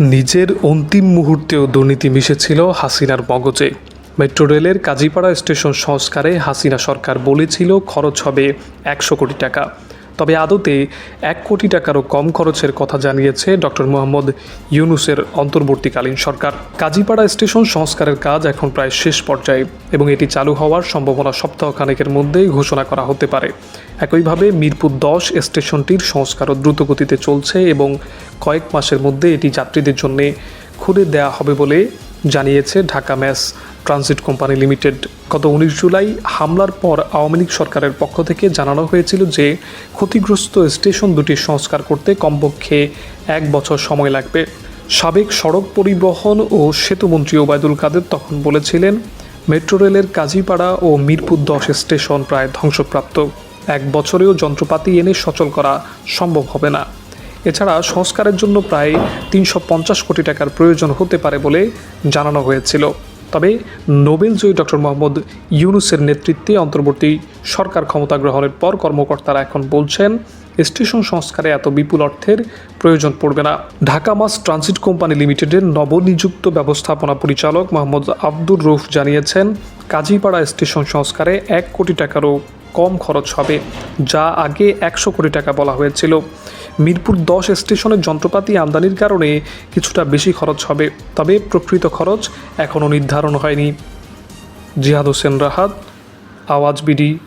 নিজের অন্তিম মুহূর্তেও দুর্নীতি মিশেছিল হাসিনার মগজে। মেট্রো রেলের কাজীপাড়া স্টেশন সংস্কারে হাসিনা সরকার বলেছিল খরচ হবে একশো কোটি টাকা। তবে আদতে এক কোটি টাকারও কম খরচের কথা জানিয়েছে ডক্টর মোহাম্মদ ইউনুসের অন্তর্বর্তীকালীন সরকার। কাজীপাড়া স্টেশন সংস্কারের কাজ এখন প্রায় শেষ পর্যায়ে এবং এটি চালু হওয়ার সম্ভাবনা সপ্তাহখানেকের মধ্যেই ঘোষণা করা হতে পারে। একইভাবে মিরপুর দশ স্টেশনটির সংস্কারও দ্রুতগতিতে চলছে এবং কয়েক মাসের মধ্যে এটি যাত্রীদের জন্য খুলে দেওয়া হবে বলে জানিয়েছে Dhaka mass transit company limited. গত উনিশ জুলাই হামলার পর আওয়ামী লীগ সরকারের পক্ষ থেকে জানানো হয়েছিল যে, ক্ষতিগ্রস্ত স্টেশন দুটি সংস্কার করতে কমপক্ষে এক বছর সময় লাগবে। সাবেক সড়ক পরিবহন ও সেতুমন্ত্রী ওবায়দুল কাদের তখন বলেছিলেন, মেট্রো রেলের কাজীপাড়া ও মিরপুর দশ স্টেশন প্রায় ধ্বংসপ্রাপ্ত। এক বছরেও যন্ত্রপাতি এনে সচল করা সম্ভব হবে না। এছাড়া সংস্কারের জন্য প্রায় তিনশো পঞ্চাশ কোটি টাকার প্রয়োজন হতে পারে বলে জানানো হয়েছিল। তবে নোবেলজয়ী ডক্টর মোহাম্মদ ইউনুসের নেতৃত্বে অন্তর্বর্তী সরকার ক্ষমতা গ্রহণের পর কর্মকর্তারা এখন বলছেন, স্টেশন সংস্কারে এত বিপুল অর্থের প্রয়োজন পড়বে না। ঢাকা মাস ট্রানজিট কোম্পানি লিমিটেডের নবনিযুক্ত ব্যবস্থাপনা পরিচালক মোহাম্মদ আব্দুর রৌফ জানিয়েছেন, কাজীপাড়া স্টেশন সংস্কারে এক কোটি টাকারও কম খরচ হবে, যা আগে একশো কোটি টাকা বলা হয়েছিল। মিরপুর দশ স্টেশনের যন্ত্রপাতি আমদানির কারণে কিছুটা বেশি খরচ হবে, তবে প্রকৃত খরচ এখনও নির্ধারণ হয়নি। জিহাদ হোসেন রাহাত, আওয়াজ বিডি।